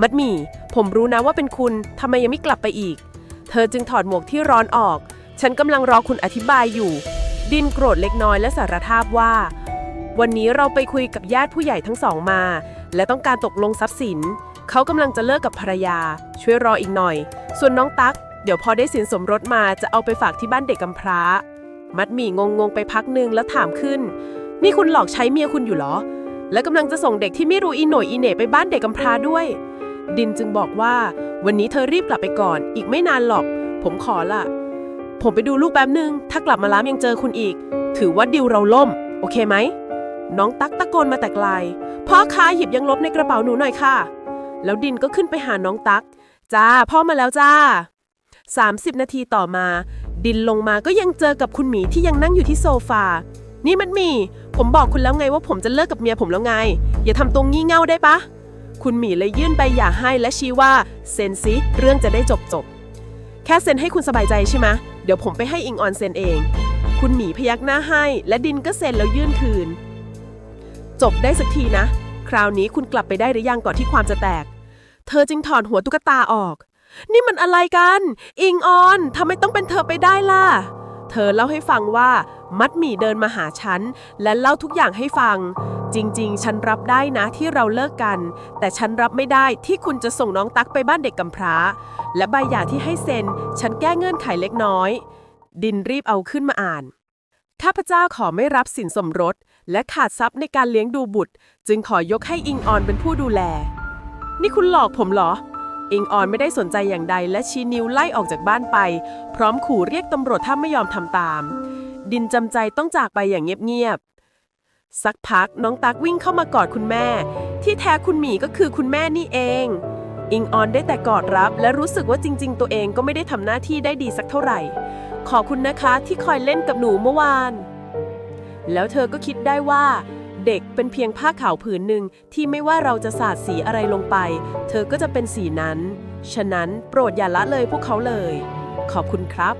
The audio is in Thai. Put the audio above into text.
มัดหมี่ ผมรู้นะว่าเป็นคุณ ทำไมยังไม่กลับไปอีก เธอจึงถอดหมวกที่ร้อนออก ฉันกำลังรอคุณอธิบายอยู่ ดินโกรธเล็กน้อยและสารภาพว่า วันนี้เราไปคุยกับญาติผู้ใหญ่ทั้งสองมา และต้องการตกลงทรัพย์สิน เขากำลังจะเลิกกับภรรยา ช่วยรออีกหน่อย ส่วนน้องตั๊ก เดี๋ยวพอได้สินสมรสมาจะเอาไปฝากที่บ้านเด็กกำพร้า มัดหมี่งงงๆไปพักหนึ่งแล้วถามขึ้น นี่คุณหลอกใช้เมียคุณอยู่เหรอ และกำลังจะส่งเด็กที่ไม่รู้อีโหน่อยอีเหน่ไปบ้านเด็กกำพร้าด้วย ดินจึงบอกว่า วันนี้เธอรีบกลับไปก่อน อีกไม่นานหรอก ผมขอละผมไปดูลูกแป๊บนึง ถ้ากลับมาล้ามยังเจอคุณอีก ถือว่าดิวเราล่ม โอเคไหม น้องตั๊กตะโกนมาแต่ไกลพ่อคะหยิบยังลบในกระเป๋าหนูหน่อยค่ะ แล้วดินก็ขึ้นไปหาน้องตั๊ก จ้า พ่อมาแล้วจ้า 30 นาทีต่อมา ดินลงมาก็ยังเจอกับคุณหมีที่ยังนั่งอยู่ที่โซฟา นี่มันมี ผมบอกคุณแล้วไงว่าผมจะเลิกกับเมียผมแล้วไง อย่าทำตรงงี่เง่าได้ปะ คุณหมีเลยยื่นใบหย่าให้และชี้ว่าเซ็นซิเรื่องจะได้จบจบแค่เซ็นให้คุณสบายใจใช่ไหมเดี๋ยวผมไปให้อิงออนเซ็นเอง คุณหมีพยักหน้าให้ และดินก็เซ็นแล้วยื่นคืน จบได้สักทีนะ คราวนี้คุณกลับไปได้หรือยังก่อนที่ความจะแตก เธอจึงถอนหัวตุ๊กตาออก นี่มันอะไรกัน อิงออนทำไมต้องเป็นเธอไปได้ล่ะ เธอเล่าให้ฟังว่า มัดหมี่เดินมาหาฉัน และเล่าทุกอย่างให้ฟัง จริง ๆ ฉันรับได้นะที่เราเลิกกัน แต่ฉันรับไม่ได้ที่คุณจะส่งน้องตั๊กไปบ้านเด็กกำพร้า และใบหย่าที่ให้เซ็น ฉันแก้เงื่อนไขเล็กน้อย ดินรีบเอาขึ้นมาอ่านข้าพเจ้าขอไม่รับสินสมรส และขาดทรัพย์ในการเลี้ยงดูบุตร จึงขอยกให้อิงออนเป็นผู้ดูแล นี่คุณหลอกผมเหรอ อิงออนไม่ได้สนใจอย่างใดและชี้นิ้วไล่ออกจากบ้านไป พร้อมขู่เรียกตำรวจถ้าไม่ยอมทำตาม ดินจำใจต้องจากไปอย่างเงียบๆ สักพักน้องตักวิ่งเข้ามากอดคุณแม่ ที่แท้คุณหมีก็คือคุณแม่นี่เอง อิงออนได้แต่กอดรับ และรู้สึกว่าจริง ๆ ตัวเองก็ไม่ได้ทำหน้าที่ได้ดีสักเท่าไหร่ ขอบคุณนะคะที่คอยเล่นกับหนูเมื่อวาน แล้วเธอก็คิดได้ว่า เด็กเป็นเพียงผ้าขาวผืนหนึ่งที่ไม่ว่าเราจะสาดสีอะไรลงไป เธอก็จะเป็นสีนั้น ฉะนั้นโปรดอย่าละเลยพวกเขาเลย ขอบคุณครับ